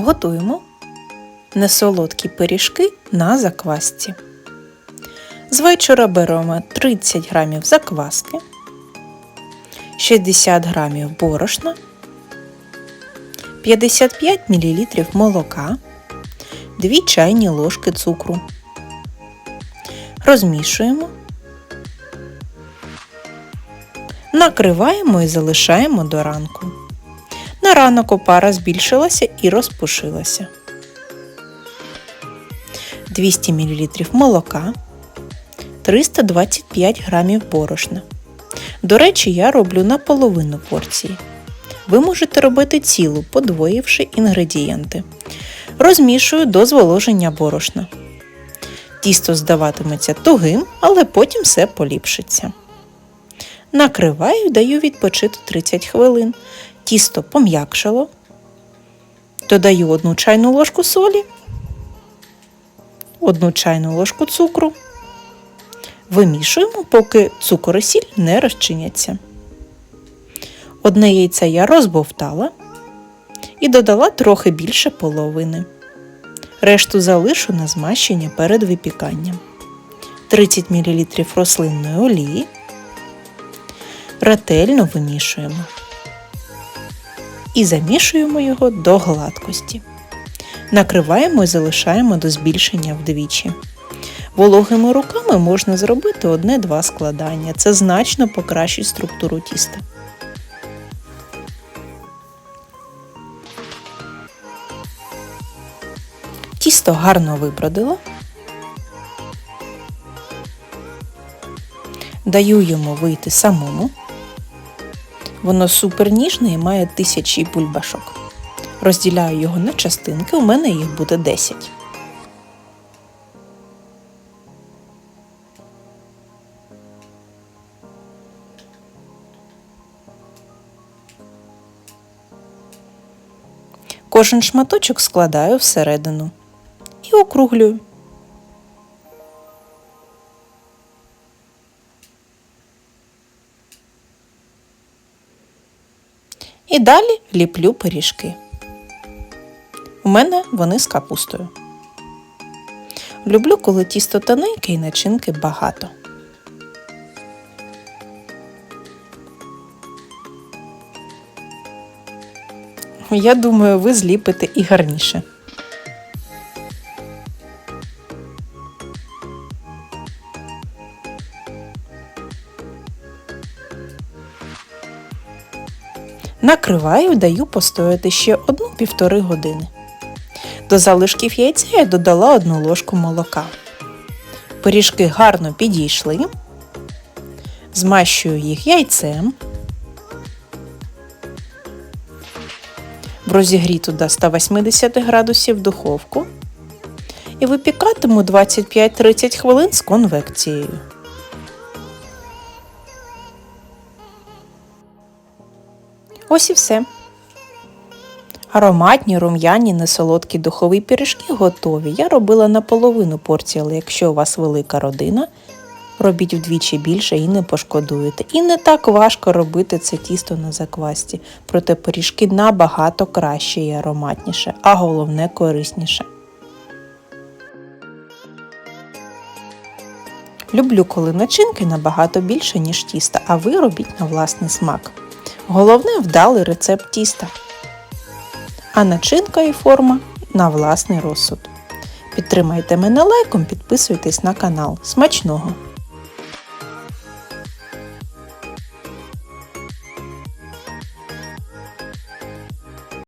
Готуємо несолодкі пиріжки на заквасці. З вечора беремо 30 г закваски, 60 г борошна, 55 мл молока, 2 чайні ложки цукру. Розмішуємо, накриваємо і залишаємо до ранку. На ранок опара збільшилася і розпушилася. 200 мл молока, 325 г борошна. До речі, я роблю наполовину порції. Ви можете робити цілу, подвоївши інгредієнти. Розмішую до зволоження борошна. Тісто здаватиметься тугим, але потім все поліпшиться. Накриваю і даю відпочити 30 хвилин. Тісто пом'якшало. Додаю одну чайну ложку солі, одну чайну ложку цукру. Вимішуємо, поки цукор і сіль не розчиняться. Одне яйце я розбовтала і додала трохи більше половини. Решту залишу на змащення перед випіканням. 30 мл рослинної олії. Ретельно вимішуємо. І замішуємо його до гладкості. Накриваємо і залишаємо до збільшення вдвічі. Вологими руками можна зробити одне-два складання. Це значно покращить структуру тіста. Тісто гарно вибродило. Даю йому вийти самому. Воно супер ніжне і має тисячі бульбашок. Розділяю його на частинки, у мене їх буде 10. Кожен шматочок складаю всередину і округлюю. І далі ліплю пиріжки. У мене вони з капустою. Люблю, коли тісто тоненьке і начинки багато. Я думаю, ви зліпите і гарніше. Накриваю, даю постояти ще одну-півтори години. До залишків яйця я додала одну ложку молока. Пиріжки гарно підійшли, змащую їх яйцем. В розігріту до 180 градусів духовку і випікатиму 25-30 хвилин з конвекцією. Ось і все. Ароматні, рум'яні, несолодкі духові пиріжки готові. Я робила наполовину порції, але якщо у вас велика родина, робіть вдвічі більше і не пошкодуєте. І не так важко робити це тісто на заквасті, проте пиріжки набагато краще і ароматніше, а головне корисніше. Люблю, коли начинки набагато більше, ніж тіста, а ви робіть на власний смак. Головне вдалий рецепт тіста. А начинка і форма на власний розсуд. Підтримайте мене лайком, підписуйтесь на канал. Смачного!